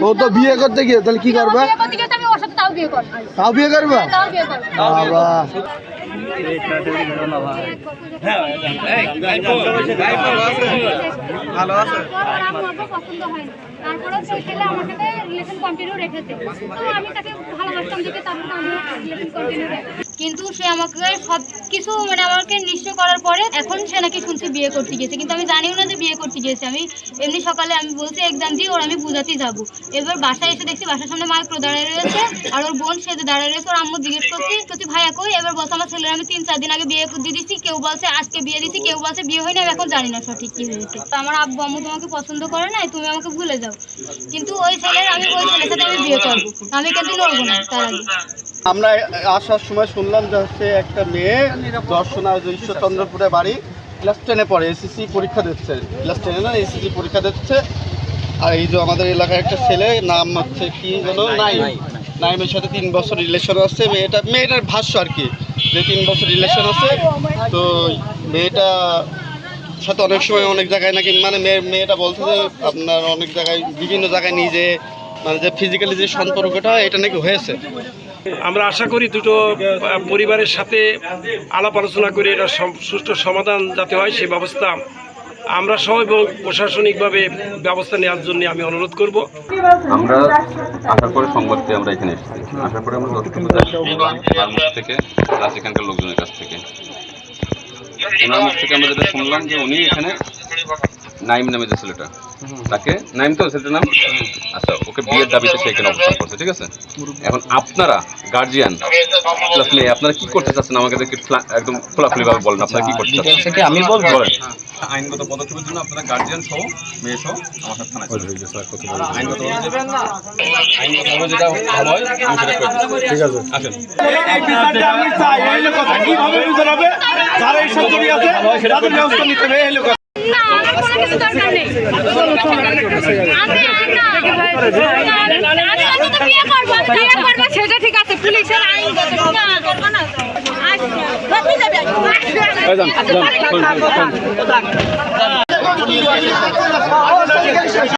ও তো বিয়ে করতে গিয়ে তাহলে কি করবে? বিয়ে করতে গেলে তো আমি ওর সাথে তাও বিয়ে করব? করবে তাও বিয়ে করব বাবা ভালো আছে হয় তারপরে কিন্তু সে আমাকে সব কিছু মানে আমাকে নিশ্চয় করার পরে এখন সে নাকি শুনছে বিয়ে করতে গিয়েছে। কিন্তু আমি জানিও না যে বিয়ে করতে গিয়েছে। আমি এমনি সকালে আমি বলছি, এক্সাম দিয়ে ওর আমি বুঝাতে যাব। এবার বাসায় এসে দেখছি বাসার সামনে মাইক্রো দাঁড়িয়ে রয়েছে আর ওর বোন সেজে দাঁড়িয়ে রয়েছে। ওর আম্মু জিজ্ঞেস করছি তুই ভাইয়া কই? এবার বলছে, আমার ছেলের আমি তিন চার দিন আগে বিয়ে দিয়ে দিচ্ছি কেউ বলছে, আজকে বিয়ে দিচ্ছি কেউ বলছে, বিয়ে হয়নি। আমি এখন জানি না সঠিক কি হয়েছে। তো আমার আব্বু আম্মু তোমাকে পছন্দ করে না তুমি আমাকে ভুলে যাও। কিন্তু ওই ছেলের আমি আমরা আসার সময় শুনলাম যে হচ্ছে একটা মেয়ে দর্শনা ঈশ্বরচন্দ্রপুরে বাড়ি, ক্লাস টেনে পড়ে এসএসসি পরীক্ষা দিচ্ছে। ক্লাস টেনে না এসএসসি পরীক্ষা দিচ্ছে। আর এই যে আমাদের এলাকার একটা ছেলে, নাম হচ্ছে কি যেন? নাইম। নাইমের সাথে তিন বছর রিলেশন আছে। মেয়েটা মেয়েটার ভাষ্য আর কি, যে তিন বছর রিলেশন আছে। তো মেয়েটা সাথে অনেক সময় অনেক জায়গায় নাকি মানে মেয়ে মেয়েটা বলছে যে আপনার অনেক জায়গায় বিভিন্ন জায়গায় নিয়ে নিজে মানে যে ফিজিক্যালি যে সম্পর্কটা এটা নাকি হয়েছে? আমরা আশা করি দুটো পরিবারের সাথে আলাপ আলোচনা করে এটা সুষ্ঠু সমাধান যাতে হয় সে ব্যবস্থা আমরা সহ এবং প্রশাসনিকভাবে ব্যবস্থা নেওয়ার জন্য আমি অনুরোধ করব। আমরা আসার পরে সংবাদ পেয়ে আমরা এখানে এসেছি। আসার পরে আমরা যতটুকু থেকে প্লাস এখানকার লোকজনের কাছ থেকে। ওনার মুখ থেকে আমরা যেটা শুনলাম যে উনি এখানে নাইম নামে যে ছেলেটা তাকে নাইম তো ছেলেটার নাম? আচ্ছা ওকে বিয়ের দাবিতে সে এখানে অবস্থান করছে ঠিক আছে? এখন আপনারা গার্জিয়ান প্লাস মেয়ে আপনারা কি করতে চাচ্ছেন? আমাকে দেখে একদম খোলাখুলি ভাবে বলেন আপনারা কি করতে চাচ্ছেন? আমি বলব। বলেন। আইনগত পদক্ষেপের জন্য আপনারা গার্জিয়ান সহ মেয়ে সহ আমার সাথে থানায় আইনগত যেটা ভালো হয় আমি। ঠিক আছে। আসেন না, আমার কোনো কিছু দরকার নেই। আমি আমি অন্তত বিয়ে করব বিয়ে করব সেটা ঠিক আছে, পুলিশের আইন করব না। আচ্ছা